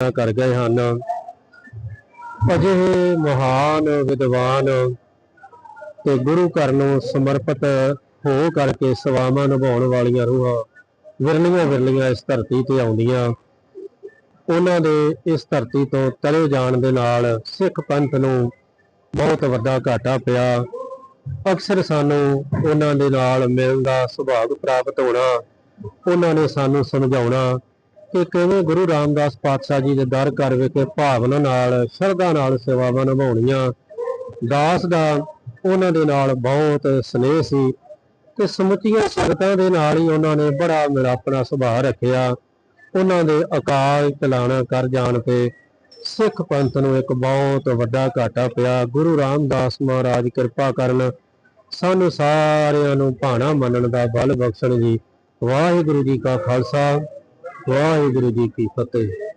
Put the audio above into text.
ਕਰ ਗਏ ਹਨ। ਅਜਿਹੇ ਮਹਾਨ ਵਿਦਵਾਨ ਤੇ ਗੁਰੂ ਘਰ ਨੂੰ ਸਮਰਪਿਤ ਹੋ ਕਰਕੇ ਸੇਵਾਵਾਂ ਨਿਭਾਉਣ ਵਾਲੀਆਂ ਰੂਹਾਂ ਵਿਰਲੀਆਂ ਵਿਰਲੀਆਂ ਇਸ ਧਰਤੀ ਤੇ ਆਉਂਦੀਆਂ। ਉਹਨਾਂ ਦੇ ਇਸ ਧਰਤੀ ਤੋਂ ਚਲੇ ਜਾਣ ਦੇ ਨਾਲ ਸਿੱਖ ਪੰਥ ਨੂੰ ਬਹੁਤ ਵੱਡਾ ਘਾਟਾ ਪਿਆ। ਅਕਸਰ ਸਾਨੂੰ ਉਹਨਾਂ ਦੇ ਨਾਲ ਮਿਲਣ ਦਾ ਸੁਭਾਗ ਪ੍ਰਾਪਤ ਹੋਣਾ, ਉਹਨਾਂ ਨੇ ਸਾਨੂੰ ਸਮਝਾਉਣਾ ਕਿ ਕਿਵੇਂ ਗੁਰੂ ਰਾਮਦਾਸ ਪਾਤਸ਼ਾਹ ਜੀ ਦੇ ਦਰ ਕਰ ਵਿਖੇ ਭਾਵਨਾ ਨਾਲ, ਸ਼ਰਧਾ ਨਾਲ ਸੇਵਾਵਾਂ ਨਿਭਾਉਣੀਆਂ, ਦਾਸ ਦਾ ਉਹਨਾਂ ਦੇ ਨਾਲ ਬਹੁਤ ਸਨੇਹ ਸੀ ਤੇ ਸਮੁੱਚੀਆਂ ਸੰਗਤਾਂ ਦੇ ਨਾਲ ਹੀ ਉਹਨਾਂ ਨੇ ਬੜਾ ਮਿਲਾਪਣਾ ਸੁਭਾਅ ਰੱਖਿਆ। ਉਹਨਾਂ ਦੇ ਅਕਾਲ ਚਲਾਣਾ ਕਰ ਜਾਣ ਤੇ ਸਿੱਖ ਪੰਥ ਨੂੰ ਇੱਕ ਬਹੁਤ ਵੱਡਾ ਘਾਟਾ ਪਿਆ। ਗੁਰੂ ਰਾਮਦਾਸ ਮਹਾਰਾਜ ਕਿਰਪਾ ਕਰਨ ਸਾਨੂੰ ਸਾਰਿਆਂ ਨੂੰ ਭਾਣਾ ਮੰਨਣ ਦਾ ਬਲ ਬਖਸ਼ਣ ਜੀ। ਵਾਹਿਗੁਰੂ ਜੀ ਕਾ ਖਾਲਸਾ। ਵਾਹਿਗੁਰੂ ਜੀ ਕੀ ਫਤਿਹ।